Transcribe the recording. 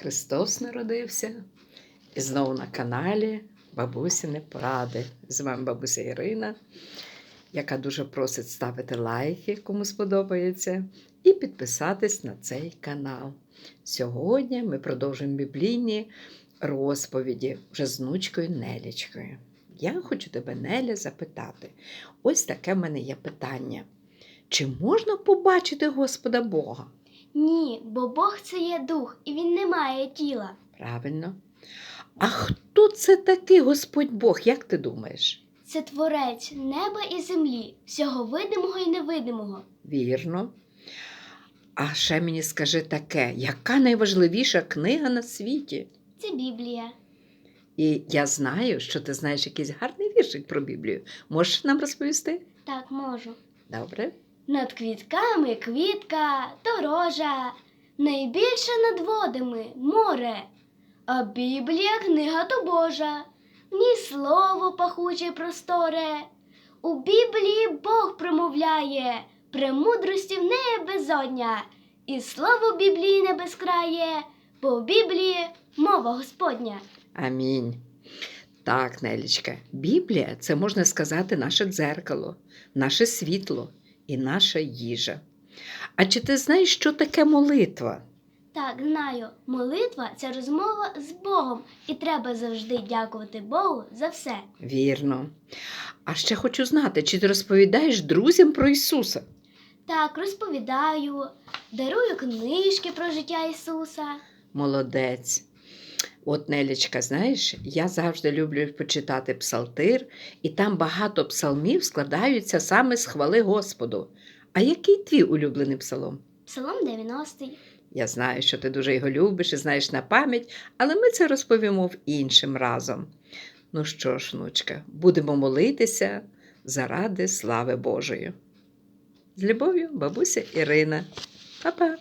Христос народився. І знову на каналі Бабусіни Поради. З вами бабуся Ірина, яка дуже просить ставити лайки, кому сподобається, і підписатись на цей канал. Сьогодні ми продовжуємо біблійні розповіді вже з внучкою Нелічкою. Я хочу тебе, Неля, запитати. Ось таке в мене є питання. Чи можна побачити Господа Бога? Ні, бо Бог це є дух, і він не має тіла. Правильно. А хто це такий Господь Бог, як ти думаєш? Це творець неба і землі, всього видимого і невидимого. Вірно. А ще мені скажи таке, яка найважливіша книга на світі? Це Біблія. І я знаю, що ти знаєш якийсь гарний віршик про Біблію. Можеш нам розповісти? Так можу. Добре. Над квітками квітка, дорожа, найбільше над водами море. А Біблія книга то Божа, в ній слово пахуче просторе. У Біблії Бог промовляє, премудрості в неї безодня, і слово Біблії не безкрає, бо в Біблії мова Господня. Амінь. Так, Нелічка, Біблія це можна сказати наше дзеркало, наше світло і наша їжа. А чи ти знаєш, що таке молитва? Так, знаю, молитва це розмова з Богом, і треба завжди дякувати Богу за все. Вірно. А ще хочу знати, чи ти розповідаєш друзям про Ісуса? Так, розповідаю, дарую книжки про життя Ісуса. Молодець. От, Нелічка, знаєш, я завжди люблю почитати псалтир, і там багато псалмів складаються саме з хвали Господу. А який твій улюблений псалом? Псалом 90. Я знаю, що ти дуже його любиш і знаєш на пам'ять, але ми це розповімо в іншим разом. Ну що ж, внучка, будемо молитися заради слави Божої. З любов'ю, бабуся Ірина. Па-па!